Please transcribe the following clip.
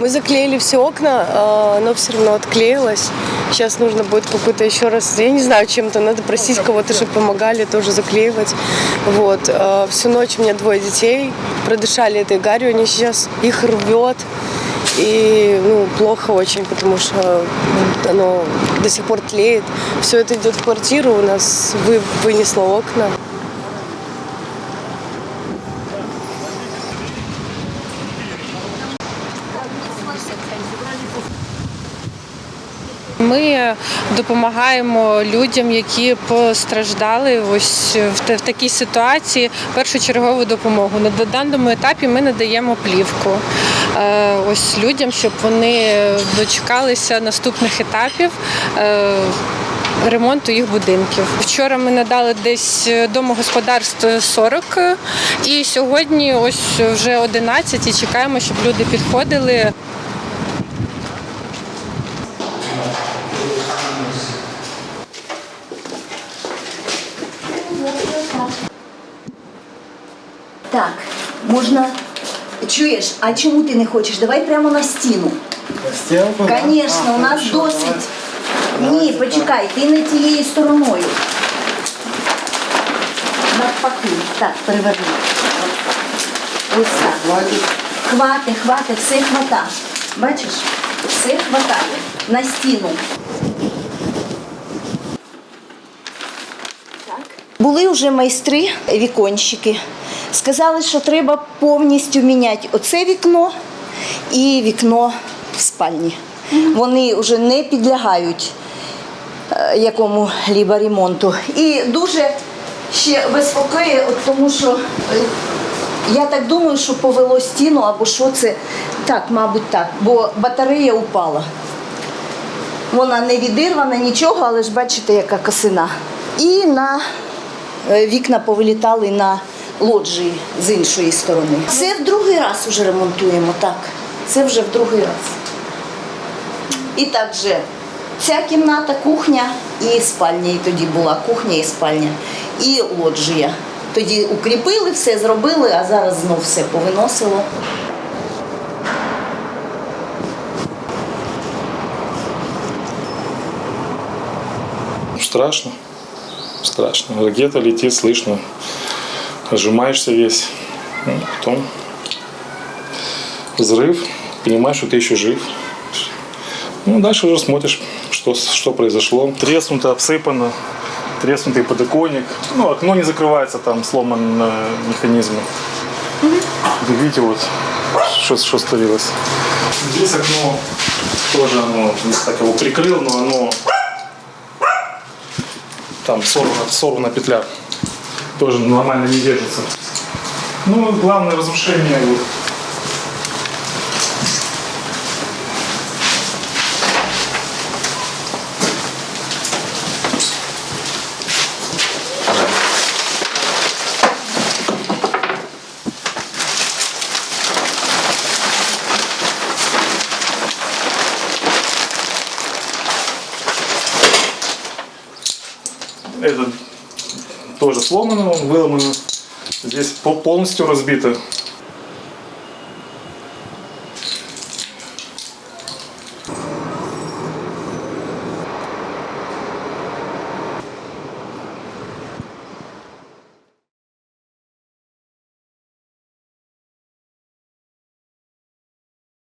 Мы заклеили все окна, а, но все равно отклеилось. Сейчас нужно будет какой-то еще раз, я не знаю, чем-то, надо просить кого-то, чтобы помогали тоже заклеивать. Вот. А, Всю ночь у меня двое детей, продышали этой гарью, они сейчас их рвет. И ну, плохо очень, потому что оно до сих пор тлеет. Все это идет в квартиру, у нас вы, вынесло окна. Ми допомагаємо людям, які постраждали ось в, такій ситуації першочергову допомогу. На даному етапі ми надаємо плівку е, ось людям, щоб вони дочекалися наступних етапів. е, Ремонту їх будинків. Вчора ми надали десь домогосподарств 40, і сьогодні ось вже 11 і чекаємо, щоб люди підходили. Так, можна. Чуєш, а чому ти не хочеш? Давай прямо на стіну. Звісно, у нас досить. Ні, почекай, ти не тією стороною. Навпаки. Так, переверни. Ось так. Хвати, хвати, все хвата. Бачиш? Все хватає. На стіну. Були вже майстри, віконщики. Сказали, що треба повністю міняти оце вікно і вікно в спальні. Вони вже не підлягають е, якому-либо ремонту. І дуже ще безпокоює, от тому що е, я так думаю, що повело стіну або що це. Так, мабуть, так, бо батарея упала. Вона не відірвана, нічого, але ж бачите, яка косина. І на вікна повилітали на лоджії з іншої сторони. Це в другий раз вже ремонтуємо, так. Це вже в другий раз. І так же ця кімната, кухня і спальня. І тоді була кухня і спальня, і лоджія. Тоді укріпили, все зробили, а зараз знов все повиносило. Страшно. Страшно. Ракета летит, слышно. Сжимаешься весь. Ну, Потом взрыв, понимаешь, что ты еще жив. Ну, дальше уже смотришь, что, что произошло. Треснуто, обсыпано, треснутый подоконник. Ну, окно не закрывается, там сломан э, механизм. Вы видите, вот, что, что ставилось. Здесь окно тоже оно, не так его прикрыл, но оно там сорвана, сорвана петля. Тоже нормально не держится. Ну, главное разрушение вот. Это тоже сломано, выломано. Здесь полностью разбито.